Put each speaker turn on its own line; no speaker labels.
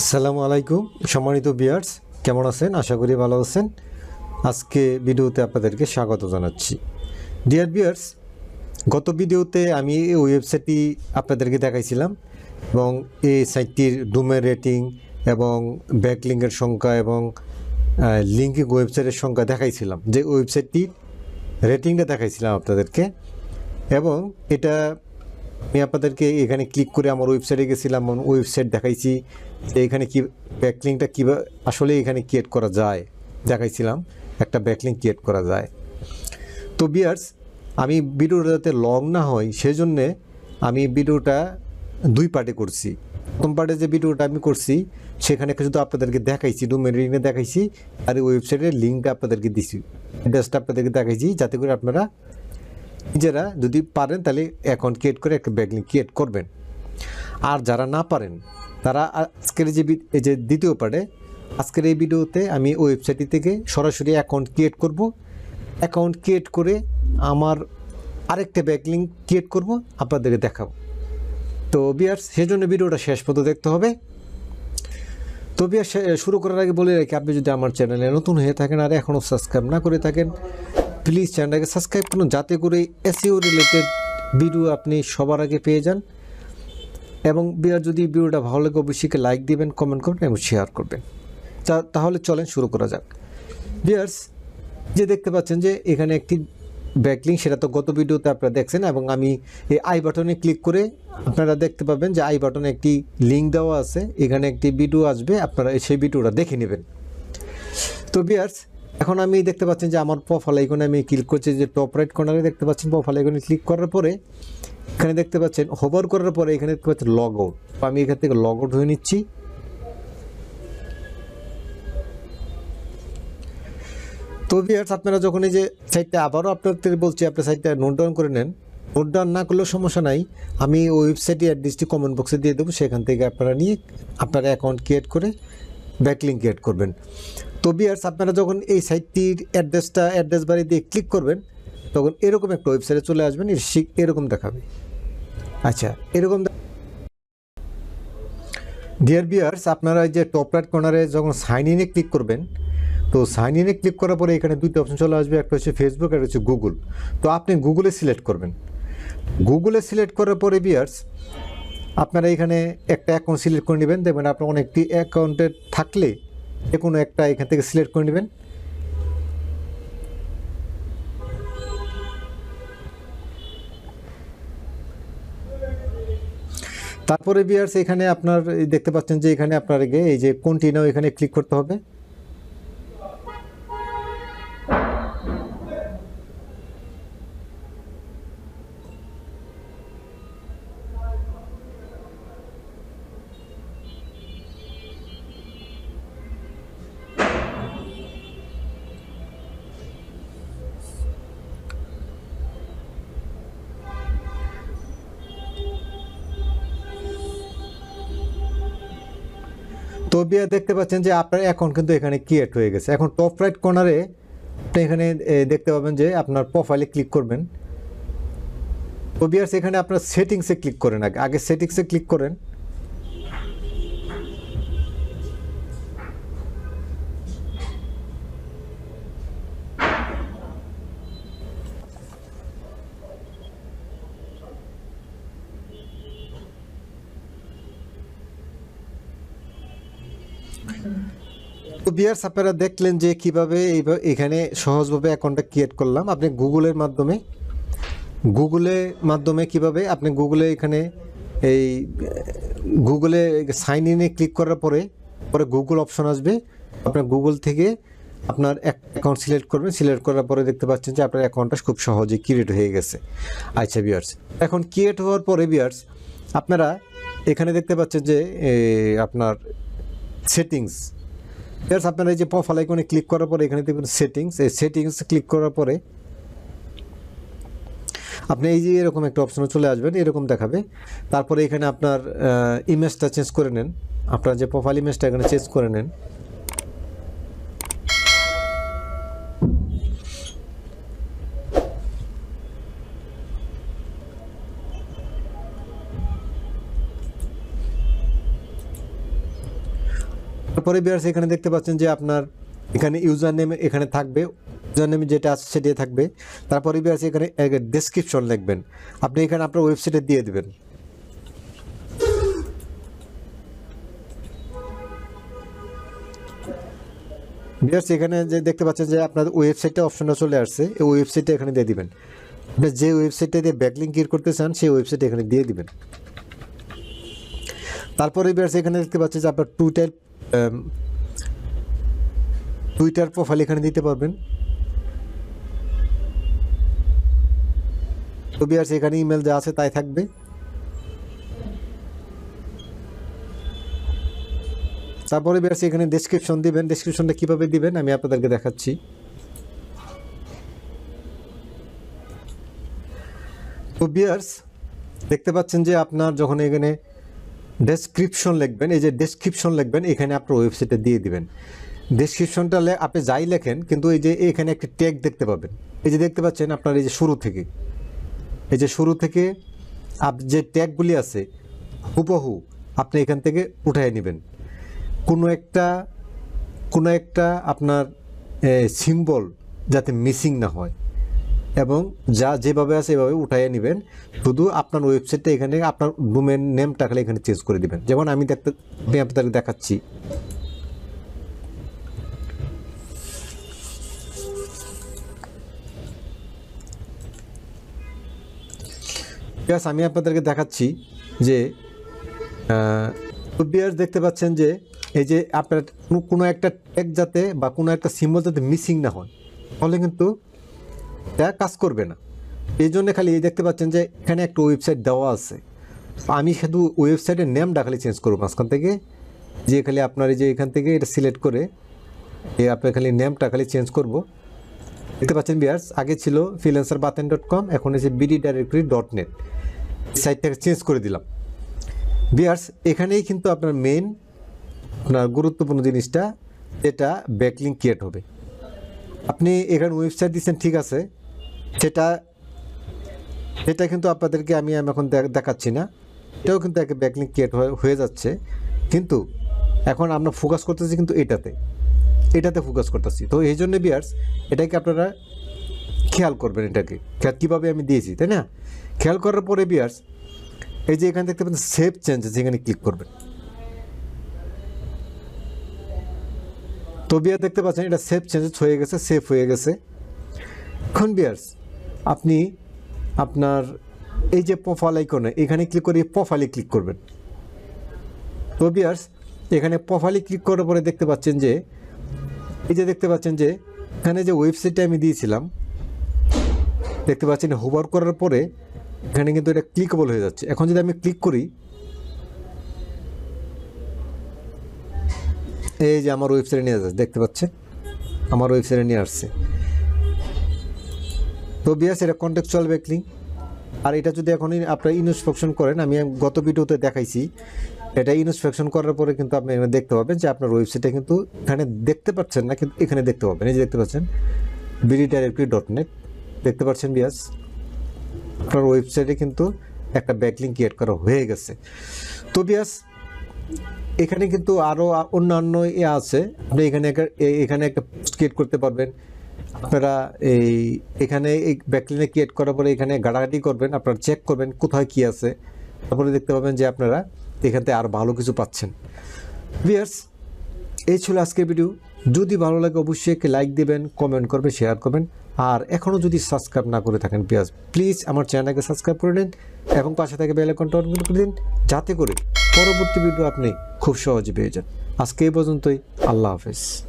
আসসালামু আলাইকুম, সম্মানিত বিয়ার্স কেমন আছেন? আশা করি ভালো আছেন। আজকে ভিডিওতে আপনাদেরকে স্বাগত জানাচ্ছি। ডিয়ার বিয়ার্স গত ভিডিওতে আমি এই ওয়েবসাইটটি আপনাদেরকে দেখাইছিলাম এবং এই সাইটটির ডোমের রেটিং এবং ব্যাকলিঙ্কের সংখ্যা এবং লিঙ্কিং ওয়েবসাইটের সংখ্যা দেখাইছিলাম। যে ওয়েবসাইটটির রেটিংটা দেখাইছিলাম আপনাদেরকে এবং এটা আমি আপনাদেরকে এখানে ক্লিক করে আমার ওয়েবসাইটে গেছিলাম ওয়েবসাইট দেখাইছি যে এখানে কি ব্যাকলিংটা কীভাবে আসলে এখানে ক্রিয়েট করা যায়। দেখাইছিলাম, একটা ব্যাকলিং ক্রিয়েট করা যায়। তো বিয়ার্স আমি ভিডিওটা যাতে লং না হয় সেই জন্যে আমি ভিডিওটা দুই পার্টে করছি। প্রথম পার্টে যে ভিডিওটা আমি করছি, সেখানে শুধু আপনাদেরকে দেখাইছি ডোমেন রিংয়ে দেখাইছি, আর ওয়েবসাইটের লিঙ্কটা আপনাদেরকে দিছি। অ্যাড্রেসটা আপনাদেরকে দেখাইছি, যাতে করে আপনারা নিজেরা যদি পারেন তাহলে অ্যাকাউন্ট ক্রিয়েট করে একটা ব্যাকলিং ক্রিয়েট করবেন। আর যারা না পারেন, তারা আজকের যে এই যে দ্বিতীয় পার্টে, আজকের এই ভিডিওতে আমি ওয়েবসাইটটি থেকে সরাসরি অ্যাকাউন্ট ক্রিয়েট করব। অ্যাকাউন্ট ক্রিয়েট করে আমার আরেকটা ব্যাকলিং ক্রিয়েট করব, আপনাদেরকে দেখাবো। তো বিয়ার সেজন্য ভিডিওটা শেষ পর্যন্ত দেখতে হবে। তো বিয়ার শুরু করার আগে বলে রাখি, আপনি যদি আমার চ্যানেলে নতুন হয়ে থাকেন আর এখনও সাবস্ক্রাইব না করে থাকেন প্লিজ চ্যানেলটাকে সাবস্ক্রাইব করুন যাতে করে এসিও রিলেটেড ভিডিও আপনি সবার আগে পেয়ে যান। এবং যদি ভিডিওটা ভালো লাগে অবশ্যই লাইক দিবেন কমেন্ট করবেন এবং শেয়ার করবেন। তাহলে চলেন শুরু করা যাক। বিয়ার্স, যে দেখতে পাচ্ছেন যে এখানে একটি ব্যাকলিং সেটা তো গত ভিডিওতে আপনারা দেখছেন এবং আমি এই আই বাটনে ক্লিক করে আপনারা দেখতে পাবেন যে আই বাটনে একটি লিঙ্ক দেওয়া আছে। এখানে একটি ভিডিও আসবে, আপনারা সেই ভিডিওটা দেখে নেবেন। তো বিয়ার্স এখন আমি দেখতে পাচ্ছেন যে আমার প্রোফাইল আইকনে আমি ক্লিক করছি যে টপ রাইট কর্নারে দেখতে পাচ্ছেন প্রোফাইল আইকনে ক্লিক করার পরে, এখানে দেখতে পাচ্ছেন হোভার করার পরে এখানে দেখতে পাচ্ছেন লগ আউট আমি এখান থেকে লগ আউট হয়ে নিচ্ছি। তো বিয়ার্স আপনারা যখন এই যে সাইটটা আবারও আপনাদের বলছি আপনার সাইটটা নোট ডাউন করে নেন। নোট ডাউন না করলেও সমস্যা নাই। আমি ওয়েবসাইটের অ্যাড্রেসটি কমেন্ট বক্সে দিয়ে দেবো। সেখান থেকে আপনারা নিয়ে আপনারা অ্যাকাউন্ট ক্রিয়েট করে ব্যাকলিং ক্রিয়েট করবেন। তো বিয়ার্স, আপনারা যখন এই সাইটটির অ্যাড্রেসটা, অ্যাড্রেস বাড়ি দিয়ে ক্লিক করবেন, তখন এরকম একটা ওয়েবসাইটে চলে আসবেন এরকম দেখাবে। আচ্ছা এরকম ডিয়ার বিয়ার্স আপনারা এই যে টপ রাইট কর্নারে যখন সাইন ইনে ক্লিক করবেন, তো সাইন ইনে ক্লিক করার পরে এখানে দুইটা অপশন চলে আসবে, একটা হচ্ছে ফেসবুক আর হচ্ছে গুগল তো আপনি গুগলে সিলেক্ট করবেন। গুগলে সিলেক্ট করার পরে বিয়ার্স আপনারা এখানে একটা অ্যাকাউন্ট সিলেক্ট করে নেবেন। দেখবেন আপনার অনেকটি অ্যাকাউন্টে থাকলে যে কোনো একটা এখান থেকে সিলেক্ট করে নেবেন। তারপরে বিয়ার্স, এখানে আপনার দেখতে পাচ্ছেন যে এখানে আপনার আগে এই যে কন্টিনিউ এখানে ক্লিক করতে হবে। তো বিয়া দেখতে পাচ্ছেন যে আপনার এখন কিন্তু এখানে ক্রিয়েট হয়ে গেছে। এখন টপ রাইট কর্নারে আপনি এখানে দেখতে পাবেন যে আপনার প্রোফাইলে ক্লিক করবেন। তো এখানে আপনার সেটিংসে ক্লিক করেন আগে। আগে সেটিংসে ক্লিক করেন। তো বিয়ার্স আপনারা দেখলেন যে কীভাবে এইভাবে এখানে সহজভাবে অ্যাকাউন্টটা ক্রিয়েট করলাম। আপনি গুগলের মাধ্যমে গুগলের মাধ্যমে কীভাবে আপনি গুগলে এখানে এই গুগলে সাইন ইনে ক্লিক করার পরে পরে গুগল অপশন আসবে। আপনার গুগল থেকে আপনার অ্যাকাউন্ট সিলেক্ট করবেন। সিলেক্ট করার পরে দেখতে পাচ্ছেন যে আপনার অ্যাকাউন্টটা খুব সহজে ক্রিয়েট হয়ে গেছে। আচ্ছা বিয়ার্স এখন ক্রিয়েট হওয়ার পরে বিয়ার্স আপনারা এখানে দেখতে পাচ্ছেন যে আপনার সেটিংস এবার আপনারা এই যে প্রোফাইল আইকনে ক্লিক করার পরে এখানে দেখবেন সেটিংস এই সেটিংস ক্লিক করার পরে আপনি এই যে এরকম একটা অপশনে চলে আসবেন, এরকম দেখাবে। তারপরে এখানে আপনার ইমেজটা চেঞ্জ করে নেন। আপনার যে প্রোফাইল ইমেজটা এখানে চেঞ্জ করে নেন। তারপরে বিয়ার্স এখানে দেখতে পাচ্ছেন যে আপনার এখানে ইউজার নেম এখানে থাকবে ইউজার নেম যেটা আছে সেটাই থাকবে। তারপরে বিয়ার্স এখানে ডেসক্রিপশন লিখবেন। আপনি এখানে আপনার ওয়েবসাইটে দিয়ে দেবেন। বিয়ার্স এখানে যে দেখতে পাচ্ছেন যে আপনার ওয়েবসাইটে অপশনটা চলে আসছে, এই ওয়েবসাইটে এখানে দিয়ে দিবেন। আপনি যে ওয়েবসাইটে দিয়ে ব্যাকলিং ক্রিয়েট করতে চান, সেই ওয়েবসাইটে এখানে দিয়ে দিবেন। তারপরে বিয়ার্স এখানে দেখতে পাচ্ছেন যে আপনার টুইটার টুইটার প্রোফাইল এখানে দিতে পারবেন। তো বিয়ার্স এখানে ইমেল যা আছে তাই থাকবে। তারপরে বিয়ার্স এখানে ডেসক্রিপশন দিবেন। ডেসক্রিপশনটা কীভাবে দিবেন আমি আপনাদেরকে দেখাচ্ছি। তো বিয়ার্স দেখতে পাচ্ছেন যে আপনার যখন এখানে ডেসক্রিপশন লিখবেন, এই যে ডেসক্রিপশন লিখবেন, এখানে আপনার ওয়েবসাইটে দিয়ে দিবেন। ডেসক্রিপশনটা আপনি যাই লেখেন, কিন্তু এই যে এখানে একটি ট্যাগ দেখতে পাবেন। এই যে দেখতে পাচ্ছেন আপনার এই যে শুরু থেকে। এই যে শুরু থেকে আপ যে ট্যাগগুলি আছে, হুবহু আপনি এখান থেকে উঠাই নেবেন। কোনো একটা কোনো একটা আপনার সিম্বল যাতে মিসিং না হয়। এবং যা যেভাবে আছে এভাবে উঠাইয়ে নেবেন। শুধু আপনার ওয়েবসাইটটা এখানে আপনার ডোমেন নেমটা খালি এখানে চেঞ্জ করে দিবেন। যেমন আমি দেখতে আপনাদের দেখাচ্ছি। Yes, আমি আপনাদেরকে দেখাচ্ছি যে বিয়ার দেখতে পাচ্ছেন যে এই যে আপনার কোনো- একটা ট্যাগ যাতে বা কোনো একটা সিম্বল যাতে মিসিং না হয়। তাহলে কিন্তু এটা কাজ করবে না। এই জন্য খালি এই দেখতে পাচ্ছেন যে এখানে একটা ওয়েবসাইট দেওয়া আছে। আমি শুধু ওয়েবসাইটের নেমটা খালি চেঞ্জ করব মাঝখান থেকে। যে খালি আপনার এই যে এখান থেকে এটা সিলেক্ট করে এ আপনার খালি নেমটা খালি চেঞ্জ করব। দেখতে পাচ্ছেন বিয়ার্স আগে ছিল ফ্রিল্যান্সার বাতেন ডট কম এখন এসে বিডি ডাইরেক্টরি ডট নেট সাইটটাকে চেঞ্জ করে দিলাম। বিয়ার্স এখানেই কিন্তু আপনার মেন আপনার গুরুত্বপূর্ণ জিনিসটা, এটা ব্যাকলিং ক্রিয়েট হবে। আপনি এখানে ওয়েবসাইট দিচ্ছেন, ঠিক আছে। সেটা, এটা কিন্তু আপনাদেরকে আমি এখন দেখ- দেখাচ্ছি না। এটাও কিন্তু একটা ব্যাকলিং ক্রিয়েট হয়ে যাচ্ছে। কিন্তু এখন আমরা ফোকাস করতেছি কিন্তু এটাতে। এটাতে ফোকাস করতেছি। তো এই জন্য বিয়ার্স এটাকে আপনারা খেয়াল করবেন এটাকে। খেয়াল কীভাবে আমি দিয়েছি, তাই না? খেয়াল করার পরে বিয়ার্স এই যে এখানে দেখতে পাচ্ছেন সেভ চেঞ্জেস এখানে ক্লিক করবেন। তো বিয়ার দেখতে পাচ্ছেন, এটা সেভ চেঞ্জেস হয়ে গেছে সেভ হয়ে গেছে। এখন বিয়ার্স আপনি আপনার এই যে প্রোফাইল আইকনে এখানে ক্লিক করে প্রোফাইলে ক্লিক করবেন। তো বিয়ার্স এখানে প্রোফাইলে ক্লিক করার পরে দেখতে পাচ্ছেন যে, এই যে দেখতে পাচ্ছেন যে, এখানে যে ওয়েবসাইটটা আমি দিয়েছিলাম, দেখতে পাচ্ছেন হোভার করার পরে এখানে কিন্তু এটা ক্লিকেবল হয়ে যাচ্ছে। এখন যদি আমি ক্লিক করি এই যে আমার ওয়েবসাইটে নিয়ে যাচ্ছে, দেখতে পাচ্ছেন আমার ওয়েবসাইটে নিয়ে আসছে। তো বিয়াস, এটা কন্টেক্সচুয়াল ব্যাকলিং আর এটা যদি এখন আপনারা ইনস্পেকশন করেন, আমি গত ভিডিওতে দেখাইছি। এটা ইনস্পেকশন করার পরে কিন্তু আপনি এখানে দেখতে পাবেন যে আপনার ওয়েবসাইটে কিন্তু এখানে দেখতে পাচ্ছেন না, কিন্তু এখানে দেখতে পাবেন। এই যে দেখতে পাচ্ছেন বিডি ডাইরেক্টরি ডট নেট দেখতে পাচ্ছেন বিয়াস, আপনার ওয়েবসাইটে কিন্তু একটা ব্যাকলিং ক্রিয়েট করা হয়ে গেছে। তো বিয়াস এখানে কিন্তু আরও অন্যান্য ইয়ে আছে। আপনি এখানে এখানে একটা পোস্ট ক্রিয়েট করতে পারবেন। আপনারা এই, এখানে এই ব্যাকলিনে ক্রিয়েট করার পরে এখানে গাড়াগাড়ি করবেন, আপনারা চেক করবেন কোথায় কি আছে। তারপরে দেখতে পাবেন যে আপনারা এখান থেকে আরও ভালো কিছু পাচ্ছেন। বিয়ার্স এই ছিল আজকের ভিডিও। যদি ভালো লাগে অবশ্যই একটি লাইক দেবেন কমেন্ট করবেন শেয়ার করবেন। আর এখনও যদি সাবস্ক্রাইব না করে থাকেন প্লিজ প্লিজ আমার চ্যানেলকে সাবস্ক্রাইব করে নিন এবং পাশে থেকে বেল আইকনটা অন করে দিন, যাতে করে পরবর্তী ভিডিও আপনি খুব সহজে পেয়ে যান। আজকে এই পর্যন্তই। আল্লাহ হাফেজ।